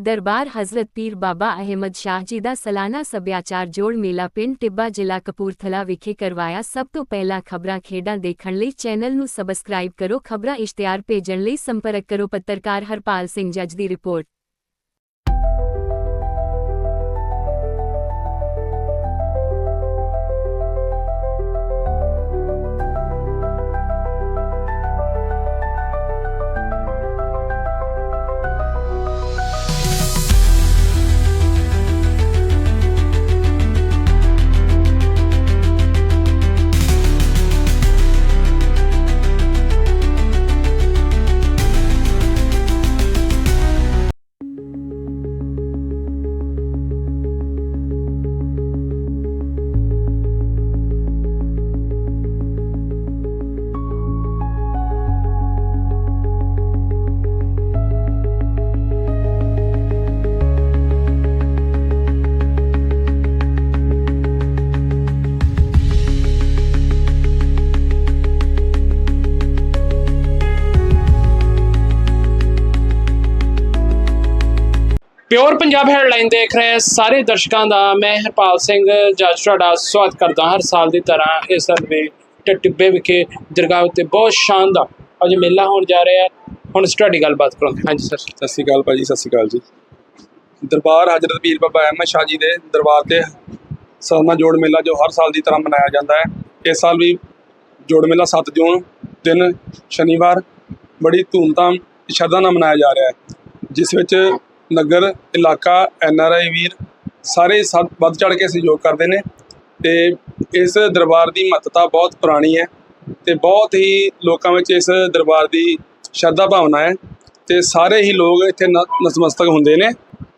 ਦਰਬਾਰ ਹਜ਼ਰਤ ਪੀਰ ਬਾਬਾ ਅਹਿਮਦ ਸ਼ਾਹ ਜੀ ਦਾ ਸਾਲਾਨਾ ਸੱਭਿਆਚਾਰ ਜੋੜ ਮੇਲਾ ਪਿੰਡ ਟਿੱਬਾ ਜ਼ਿਲ੍ਹਾ ਕਪੂਰਥਲਾ ਵਿਖੇ ਕਰਵਾਇਆ। ਸਭ ਤੋਂ ਪਹਿਲਾਂ ਖਬਰਾਂ ਖੇਡਾਂ ਦੇਖਣ ਲਈ ਚੈਨਲ ਨੂੰ ਸਬਸਕ੍ਰਾਈਬ ਕਰੋ, ਖਬਰਾਂ ਇਸ਼ਤਿਹਾਰ ਭੇਜਣ ਲਈ ਸੰਪਰਕ ਕਰੋ, ਪੱਤਰਕਾਰ ਹਰਪਾਲ ਸਿੰਘ ਜੱਜ ਦੀ ਰਿਪੋਰਟ। ਪਿਓਰ ਪੰਜਾਬ ਹੈਡਲਾਈਨ ਦੇਖ ਰਹੇ ਸਾਰੇ ਦਰਸ਼ਕਾਂ ਦਾ। ਮੈਂ ਹਰਪਾਲ ਸਿੰਘ ਜੱਜ ਤੁਹਾਡਾ ਸਵਾਗਤ ਕਰਦਾ ਹਰ ਸਾਲ ਦੀ ਤਰ੍ਹਾਂ ਇਸ ਸਾਲ ਵੀ ਟਿੱਬੇ ਵਿਖੇ ਦਰਗਾਹ ਉੱਤੇ। ਬਹੁਤ ਸ਼ਾਨਦਾਰ ਅੱਜ ਮੇਲਾ ਹੋਣ ਜਾ ਰਿਹਾ ਹੁਣ ਅਸੀਂ ਤੁਹਾਡੀ ਗੱਲਬਾਤ ਕਰਾਂਗੇ। ਹਾਂਜੀ, ਸਰ। ਸਤਿ ਸ਼੍ਰੀ ਅਕਾਲ ਭਾਜੀ, ਸਤਿ ਸ਼੍ਰੀ ਅਕਾਲ ਜੀ। ਦਰਬਾਰ ਹਜ਼ਰਤ ਪੀਰ ਬਾਬਾ ਅਹਿਮਦ ਸ਼ਾਹ ਜੀ ਦੇ ਦਰਬਾਰ ਤੇ ਸਲਮਾ ਜੋੜ ਮੇਲਾ ਜੋ ਹਰ ਸਾਲ ਦੀ ਤਰ੍ਹਾਂ ਮਨਾਇਆ ਜਾਂਦਾ ਹੈ। ਇਸ ਸਾਲ ਵੀ ਜੋੜ ਮੇਲਾ 7 ਜੂਨ, ਦਿਨ ਸ਼ਨੀਵਾਰ, ਬੜੀ ਧੂਮਧਾਮ, ਸ਼ਰਧਾ ਨਾਲ ਮਨਾਇਆ ਜਾ ਰਿਹਾ ਹੈ। ਜਿਸ ਵਿੱਚ ਨਗਰ ਇਲਾਕਾ ਐਨ ਆਰ ਆਈ ਵੀਰ ਸਾਰੇ ਵੱਧ ਚੜ ਕੇ ਸਹਿਯੋਗ ਕਰਦੇ ਨੇ ਤੇ ਇਸ ਦਰਬਾਰ ਦੀ ਮਹੱਤਤਾ ਬਹੁਤ ਪੁਰਾਣੀ ਹੈ ਤੇ ਬਹੁਤ ਹੀ ਲੋਕਾਂ ਵਿੱਚ ਇਸ ਦਰਬਾਰ ਦੀ ਸ਼ਰਧਾ ਭਾਵਨਾ ਹੈ ਤੇ ਸਾਰੇ ਹੀ ਲੋਕ ਇੱਥੇ ਨਤਮਸਤਕ ਹੁੰਦੇ ਨੇ।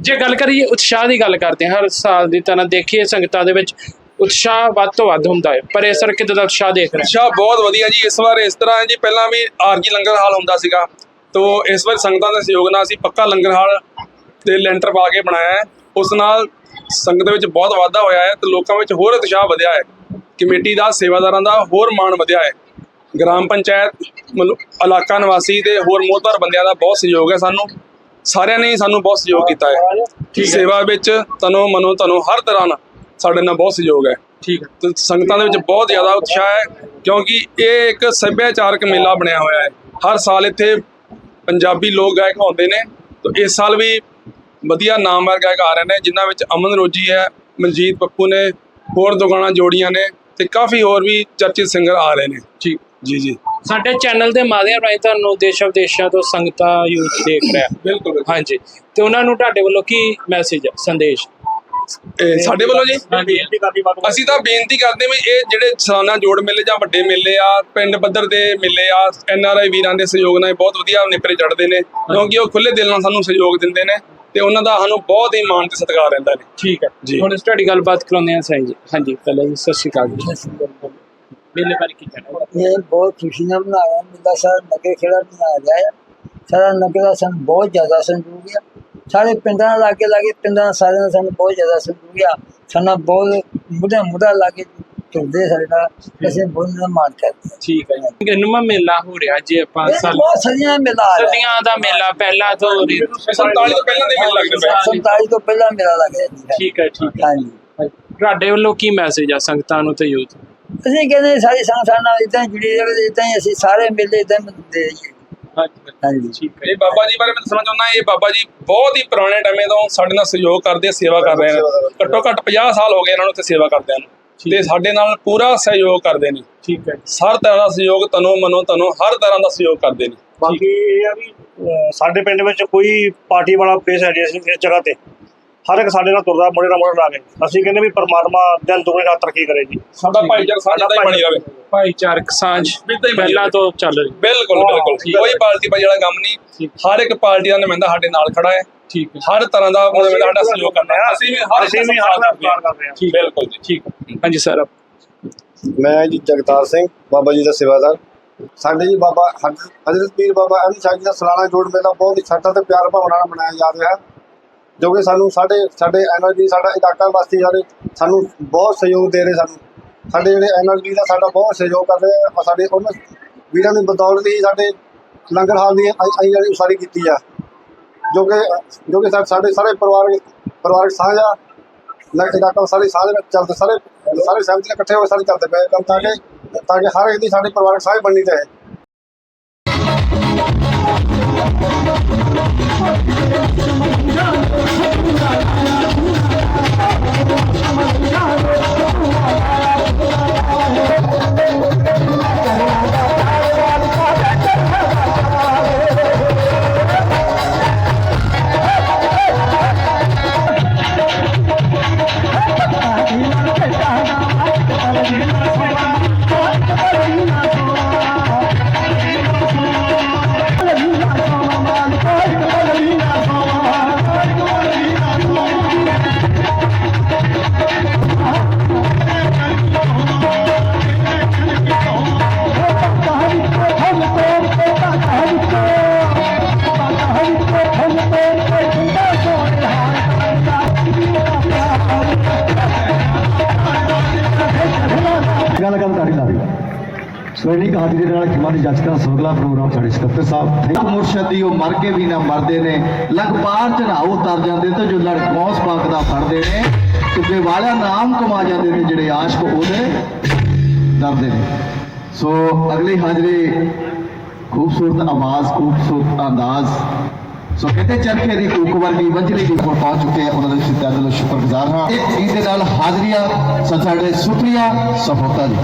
ਜੇ ਗੱਲ ਕਰੀਏ ਉਤਸ਼ਾਹ ਦੀ ਗੱਲ ਕਰਦੇ ਹਾਂ ਹਰ ਸਾਲ ਦੀ ਤਰ੍ਹਾਂ ਦੇਖੀਏ ਸੰਗਤਾਂ ਦੇ ਵਿੱਚ ਉਤਸ਼ਾਹ ਵੱਧ ਤੋਂ ਵੱਧ ਹੁੰਦਾ ਹੈ। ਪਰ ਇਸ ਵਾਰ ਕਿੱਦਾਂ ਦਾ ਉਤਸ਼ਾਹ ਦੇਖ ਰਹੇ ਅੱਛਾ ਬਹੁਤ ਵਧੀਆ ਜੀ। ਇਸ ਵਾਰ ਇਸ ਤਰ੍ਹਾਂ ਹੈ ਜੀ ਪਹਿਲਾਂ ਵੀ ਆਰਜੀ ਲੰਗਰ ਹਾਲ ਹੁੰਦਾ ਸੀਗਾ ਤੋਂ ਇਸ ਵਾਰ ਸੰਗਤਾਂ ਦੇ ਸਹਿਯੋਗ ਨਾਲ ਅਸੀਂ ਪੱਕਾ ਲੰਗਰ ਹਾਲ ਤੇ ਲੈਂਟਰ ਪਾ ਕੇ ਬਣਾਇਆ ਹੈ। ਉਸ ਨਾਲ ਸੰਗਤ ਵਿੱਚ ਬਹੁਤ ਵਾਧਾ ਹੋਇਆ ਹੈ ਤੇ ਲੋਕਾਂ ਵਿੱਚ ਹੋਰ ਉਤਸ਼ਾਹ ਵਧਿਆ ਹੈ। ਕਮੇਟੀ ਦਾ ਸੇਵਾਦਾਰਾਂ ਦਾ ਹੋਰ ਮਾਣ ਵਧਿਆ ਹੈ। ਗ੍ਰਾਮ ਪੰਚਾਇਤ ਮਤਲਬ ਇਲਾਕਾ ਨਿਵਾਸੀ ਤੇ ਹੋਰ ਮੋਹਤਬਰ ਬੰਦਿਆਂ ਦਾ ਬਹੁਤ ਸਹਿਯੋਗ ਹੈ ਸਾਨੂੰ। ਸਾਰਿਆਂ ਨੇ ਸਾਨੂੰ ਬਹੁਤ ਸਹਿਯੋਗ ਕੀਤਾ ਹੈ। ਸੇਵਾ ਵਿੱਚ ਤਨੋ ਮਨੋ ਤਨੋ ਹਰ ਤਰ੍ਹਾਂ ਨਾਲ ਸਾਡੇ ਨਾਲ ਬਹੁਤ ਸਹਿਯੋਗ ਹੈ। ਠੀਕ ਹੈ। ਤੇ ਸੰਗਤਾਂ ਦੇ ਵਿੱਚ ਬਹੁਤ ਜ਼ਿਆਦਾ ਉਤਸ਼ਾਹ ਹੈ ਕਿਉਂਕਿ ਇਹ ਇੱਕ ਸੱਭਿਆਚਾਰਕ ਮੇਲਾ ਬਣਿਆ ਹੋਇਆ ਹੈ। ਹਰ ਸਾਲ ਇੱਥੇ ਪੰਜਾਬੀ ਲੋਕ ਗਾਇਕ ਆਉਂਦੇ ਨੇ। ਤੇ ਇਸ ਸਾਲ ਵੀ ਵਧੀਆ ਨਾਮਵਰ ਗਾਇਕ ਆ ਰਹੇ ਨੇ ਜਿਨ੍ਹਾਂ ਵਿੱਚ ਅਮਨ ਰੋਜੀ ਹੈ ਮਨਜੀਤ ਪੱਪੂ ਨੇ ਹੋਰ ਦੁਗਾਣਾ ਜੋੜੀਆਂ ਨੇ ਤੇ ਕਾਫੀ ਹੋਰ ਵੀ ਚਰਚਿਤ ਸਿੰਗਰ ਆ ਰਹੇ ਨੇ। ਠੀਕ ਜੀ ਜੀ। ਸਾਡੇ ਚੈਨਲ ਦੇ ਮਾਧਿਅਮ ਰਾਹੀਂ ਤੁਹਾਨੂੰ ਦੇਸ਼ ਵਿਦੇਸ਼ਾਂ ਤੋਂ ਸੰਗਤਾਂ ਯੂਥ ਦੇਖ ਰਿਹਾ। ਬਿਲਕੁਲ ਹਾਂਜੀ ਤੇ ਉਹਨਾਂ ਨੂੰ ਤੁਹਾਡੇ ਵੱਲੋਂ ਕੀ ਮੈਸੇਜ ਹੈ ਸੰਦੇਸ਼? ਇਹ ਸਾਡੇ ਵੱਲੋਂ ਜੀ? ਹਾਂਜੀ। ਅਸੀਂ ਤਾਂ ਬੇਨਤੀ ਕਰਦੇ ਵੀ ਇਹ ਜਿਹੜੇ ਸਾਲਾਨਾ ਜੋੜ ਮੇਲੇ ਜਾਂ ਵੱਡੇ ਮੇਲੇ ਆ ਪਿੰਡ ਪੱਧਰ ਦੇ ਮੇਲੇ ਆ ਐਨ ਆਰ ਆਈ ਵੀਰਾਂ ਦੇ ਸਹਿਯੋਗ ਨਾਲ ਬਹੁਤ ਵਧੀਆ ਨਿਪਰੇ ਚੜਦੇ ਨੇ ਕਿਉਂਕਿ ਉਹ ਖੁੱਲੇ ਦਿਲ ਨਾਲ ਸਾਨੂੰ ਸਹਿਯੋਗ ਦਿੰਦੇ ਨੇ। ਤੇ ਉਹਨਾਂ ਦਾ ਸਾਨੂੰ ਬਹੁਤ ਹੀ ਮਾਣ ਤੇ ਸਤਿਕਾਰ ਰਹਿੰਦਾ ਨੇ ਠੀਕ ਹੈ। ਜੀ। ਹੁਣ ਤੁਹਾਡੀ ਗੱਲਬਾਤ ਕਰਾਉਂਦੇ ਹਾਂ ਸਾਈਂ ਜੀ। ਹਾਂਜੀ ਪਹਿਲਾਂ ਜੀ ਸਤਿ ਸ਼੍ਰੀ ਅਕਾਲ ਜੀ। ਮੇਲੇ ਬਾਰੇ ਕੀ ਕਹਿਣਾ ਇਹ ਬਹੁਤ ਖੁਸ਼ੀ ਨਾਲ ਮਨਾਇਆ। ਮੇਲਾ ਸਾਰਾ ਨਗਰ ਖੇੜਾ ਮਨਾਇਆ ਗਿਆ ਹੈ। ਸਾਰਾ ਨਗਰ ਦਾ ਸਾਨੂੰ ਬਹੁਤ ਜ਼ਿਆਦਾ ਸੰਯੋਗ ਆ ਸਾਰੇ ਪਿੰਡਾਂ ਨਾਲ ਲਾਗੇ ਲਾਗੇ ਪਿੰਡਾਂ ਸਾਰਿਆਂ ਦਾ ਸਾਨੂੰ ਬਹੁਤ ਜ਼ਿਆਦਾ ਸੰਯੋਗ ਆ ਸਾਨੂੰ ਬਹੁਤ ਮੁੱਢਾ ਮੁੱਢਾ ਲਾਗੇ ਚੁੰਦੇ ਸਾਡੇ ਨਾਲ ਅਸੀਂ ਬਹੁਤ ਨਾਲ ਮਾਣ ਕਰਦੇ ਹਾਂ। ਠੀਕ ਹੈ ਜੀ। ਗਨਮਾ ਮੇਲਾ ਹੋ ਰਿਹਾ ਜੀ ਆਪਾਂ ਇਹ ਸਾਲ ਬਹੁਤ ਸਦੀਆਂ ਮੇਲਾ ਆ ਰਿਹਾ। ਸਦੀਆਂ ਦਾ ਮੇਲਾ ਪਹਿਲਾਂ ਤੋਂ ਹੋ ਰਿਹਾ। 47 ਤੋਂ ਪਹਿਲਾਂ ਦੇ ਮੇਲੇ ਲੱਗਦੇ ਪਏ 47 ਤੋਂ ਪਹਿਲਾਂ ਮੇਲਾ ਲੱਗ ਰਿਹਾ ਠੀਕ ਹੈ ਠੀਕ ਹੈ। ਹਾਂਜੀ। ਤੁਹਾਡੇ ਵੱਲੋਂ ਕੀ ਮੈਸੇਜ ਆ ਸੰਗਤਾਂ ਨੂੰ ਤੇ ਯੂਥ ਅਸੀਂ ਕਹਿੰਦੇ ਸਾਰੀ ਸੰਗਤਾਂ ਨਾਲ ਇਦਾਂ ਜੁੜੀ ਰਹੇ ਇਦਾਂ ਹੀ ਅਸੀਂ ਸਾਰੇ ਮੇਲੇ ਇਦਾਂ ਮਨਾਉਂਦੇ ਰਹੀਏ ਹਾਂਜੀ ਠੀਕ ਹੈ। ਇਹ ਬਾਬਾ ਜੀ ਬਾਰੇ ਮੈਂ ਦੱਸਣਾ ਚਾਹੁੰਦਾ ਇਹ ਬਾਬਾ ਜੀ ਬਹੁਤ ਹੀ ਪੁਰਾਣੇ ਟਾਈਮੇ ਤੋਂ ਸਾਡੇ ਨਾਲ ਸਹਿਯੋਗ ਕਰਦੇ ਸੇਵਾ ਕਰ ਰਹੇ ਨੇ। ਘੱਟੋ ਘੱਟ 50 ਸਾਲ ਹੋ ਗਏ ਇਹਨਾਂ ਨੂੰ ਇੱਥੇ ਸੇਵਾ ਕਰਦਿਆਂ ਨੂੰ। ਤੇ ਸਾਡੇ ਨਾਲ ਪੂਰਾ ਸਹਿਯੋਗ ਕਰਦੇ ਨੇ। ਠੀਕ ਹੈ ਹਰ ਤਰ੍ਹਾਂ ਦਾ ਸਹਿਯੋਗ ਤਨੋ ਮਨੋ ਤਨੋ ਹਰ ਤਰ੍ਹਾਂ ਦਾ ਸਹਿਯੋਗ ਕਰਦੇ ਨੇ। ਬਾਕੀ ਇਹ ਆ ਵੀ ਸਾਡੇ ਪਿੰਡ ਵਿੱਚ ਕੋਈ ਪਾਰਟੀ ਵਾਲਾ ਪੇਸ਼ ਹੈ ਜੀ ਇਸ ਜਗ੍ਹਾ ਤੇ। ਹਰ ਇੱਕ ਸਾਡੇ ਨਾਲ ਤੁਰਦਾ ਮੁੰਡੇ ਨਾਲ ਮੁੰਡੇ ਲਾ ਕੇ। ਅਸੀਂ ਕਹਿੰਦੇ ਵੀ ਪਰਮਾਤਮਾ ਦਿਨ ਦੁਗਣੇ ਰਾਤ ਤਰੱਕੀ ਕਰੇ ਜੀ। ਸਾਡਾ ਭਾਈਚਾਰਾ ਸਾਡਾ ਹੀ ਬਣੀ ਰਵੇ। ਭਾਈਚਾਰਕ ਸਾਂਝ ਪਹਿਲਾਂ ਤੋਂ ਚੱਲ ਰਹੀ। ਬਿਲਕੁਲ ਬਿਲਕੁਲ। ਕੋਈ ਪਾਰਟੀ ਭਾਈ ਵਾਲਾ ਕੰਮ ਨਹੀਂ। ਹਰ ਇੱਕ ਪਾਰਟੀ ਦਾ ਨੁਮਾਇੰਦਾ ਸਾਡੇ ਨਾਲ ਖੜਾ ਹੈ। ਠੀਕ ਹੈ। ਹਰ ਤਰ੍ਹਾਂ ਦਾ ਮਤਲਬ ਸਾਡਾ ਸਹਿਯੋਗ ਕਰਦਾ ਹੈ ਅਸੀਂ ਵੀ ਹਰ ਅਸੀਂ ਵੀ ਹਰ ਕਰ ਰਹੇ ਹਾਂ। ਠੀਕ ਬਿਲਕੁਲ ਜੀ ਠੀਕ ਹੈ। ਹਾਂਜੀ ਸਰ ਮੈਂ ਜੀ ਜਗਤਾਰ ਸਿੰਘ ਬਾਬਾ ਜੀ ਦਾ ਸੇਵਾਦਾਰ। ਸਾਡੇ ਜੀ ਬਾਬਾ ਹਜ਼- ਹਜ਼ਰਤ ਪੀਰ ਬਾਬਾ ਅਹਿਮਦ ਸ਼ਾਹ ਜੀ ਦਾ ਸਾਲਾਨਾ ਜੋੜ ਮੇਲਾ ਬਹੁਤ ਹੀ ਸ਼ਰਧਾ ਤੇ ਪਿਆਰ ਭਾਵਨਾ ਨਾਲ ਮਨਾਇਆ ਜਾ ਰਿਹਾ ਹੈ। ਜੋ ਕਿ ਸਾਨੂੰ ਸਾਡੇ ਸਾਡੇ ਐਨਰਜੀ ਸਾਡਾ ਇਲਾਕਾ ਵਾਸੀ ਸਾਰੇ ਸਾਨੂੰ ਬਹੁਤ ਸਹਿਯੋਗ ਦੇ ਰਹੇ ਸਾਨੂੰ। ਸਾਡੇ ਜਿਹੜੇ ਐਨਰਜੀ ਦਾ ਸਾਡਾ ਬਹੁਤ ਸਹਿਯੋਗ ਕਰ ਰਹੇ ਆ। ਸਾਡੇ ਉਹਨਾਂ ਵੀਰਾਂ ਦੀ ਬਦੌਲਤ ਹੀ ਸਾਡੇ ਲੰਗਰ ਹਾਲ ਦੀ ਅਸੀਂ ਜਿਹੜੀ ਉਸਾਰੀ ਕੀਤੀ ਆ। ਜੋ ਕਿ ਜੋ ਕਿ ਸਾ- ਸਾਡੇ ਸਾਰੇ ਪਰਿਵਾਰਕ ਪਰਿਵਾਰਕ ਸਾਂਝ ਆ ਲ- ਇਲਾਕਾ ਸਾਰੇ ਸਾਂਝ ਵਿੱਚ ਚੱਲਦੇ ਸਾਰੇ ਸਾਰੇ ਸਹਿਮਤੀ ਨਾਲ ਇਕੱਠੇ ਹੋ ਕੇ ਸਾਰੇ ਚੱਲਦੇ ਪਏ ਕੰਮ ਤਾਂ ਕਿ ਤਾਂ ਕਿ ਹਰ ਸਵੈਨਿਕ ਹਾਜ਼ਰੀ ਦੇ ਨਾਲ ਖਿਮਾ ਦੀ ਸੋਗਲਾ ਪ੍ਰੋਗਰਾਮ ਸਾਡੇ ਸਕੱਤਰ ਸਾਹਿਬ। ਮੁਰਸ਼ਦੀ ਉਹ ਮਰ ਕੇ ਵੀ ਨਾ ਮਰਦੇ ਨੇ। ਲਗਪਾਰ ਚੜਾਓ ਤਰ ਜਾਂਦੇ ਤੇ ਜੋ ਲੜਕੌਸ ਪਾਕ ਦਾ ਫੜਦੇ ਨੇ, ਤੁਗੇ ਵਾਲਿਆ ਨਾਮ ਕਮਾ ਜਾਂਦੇ ਨੇ ਜਿਹੜੇ ਆਸ਼ਕ ਉਹਦੇ ਡਰਦੇ ਨੇ। ਸੋ ਅਗਲੀ ਹਾਜ਼ਰੀ ਖੂਬਸੂਰਤ ਆਵਾਜ਼, ਖੂਬਸੂਰਤ ਅੰਦਾਜ਼। ਸੋ ਕਹਿੰਦੇ ਚਰਖੇ ਦੀ ਕੂਕ ਵਰਗੀ ਵੰਜਲੀ ਦੀ ਕੋਲ ਪਹੁੰਚ ਚੁੱਕੇ ਆ, ਉਹਨਾਂ ਦੇ ਸਿੱਧਾ ਦਿਲੋਂ ਸ਼ੁਕਰਗੁਜ਼ਾਰ ਹਾਂ। ਇਸ ਦੇ ਨਾਲ ਹਾਜ਼ਰੀਆਂ ਸਾਡੇ ਸੁਪਰੀਆ ਸਫੋਤਾ ਜੀ।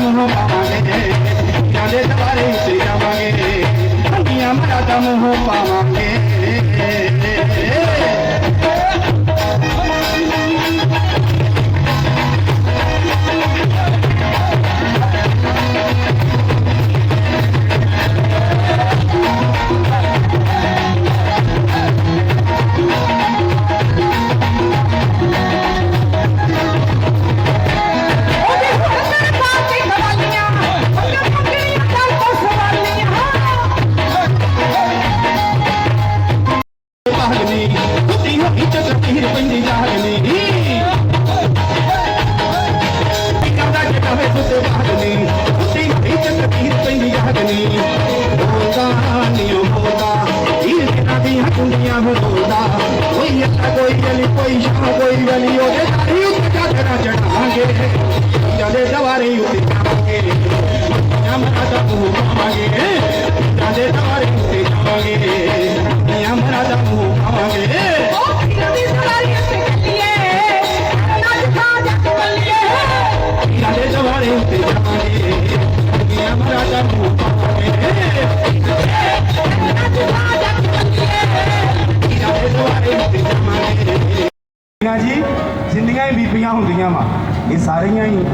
ਮੂੰਹ ਪਾਵਾਂਗੇ ਪੀਆਂ ਦੇ ਦੁਬਾਰੇ ਜਾਵਾਂਗੇ ਪੀਆਂ ਬੜਾ ਮੂੰਹ ਪਾਵਾਂਗੇ। ਨਾ ਬੋਲਦਾ ਕੋਈ ਅੱਤਾ ਕੋਈ ਗਲੀ ਕੋਈ ਸ਼ਾਮ ਕੋਈ ਗਲੀ ਉਹਦੇ ਦਾੜੀ ਉੱਤੇ ਚਾਦਰਾਂ ਚੜਾਵਾਂਗੇ ਜਾਂਦੇ ਦਵਾਰੇ ਉੱਤੇ ਜਾਵਾਂਗੇ ਯਮਰਾ ਦਾ ਮੂੰਹ ਪਾਵਾਂਗੇ ਜਾਂਦੇ ਦਵਾਰੇ ਉੱਤੇ ਜਾਵਾਂਗੇ ਯਮਰਾ ਦਾ ਮੂੰਹ ਹੁੰਦੀਆਂ ਵਾ। ਇਹ ਸਾਰੀਆਂ ਹੀ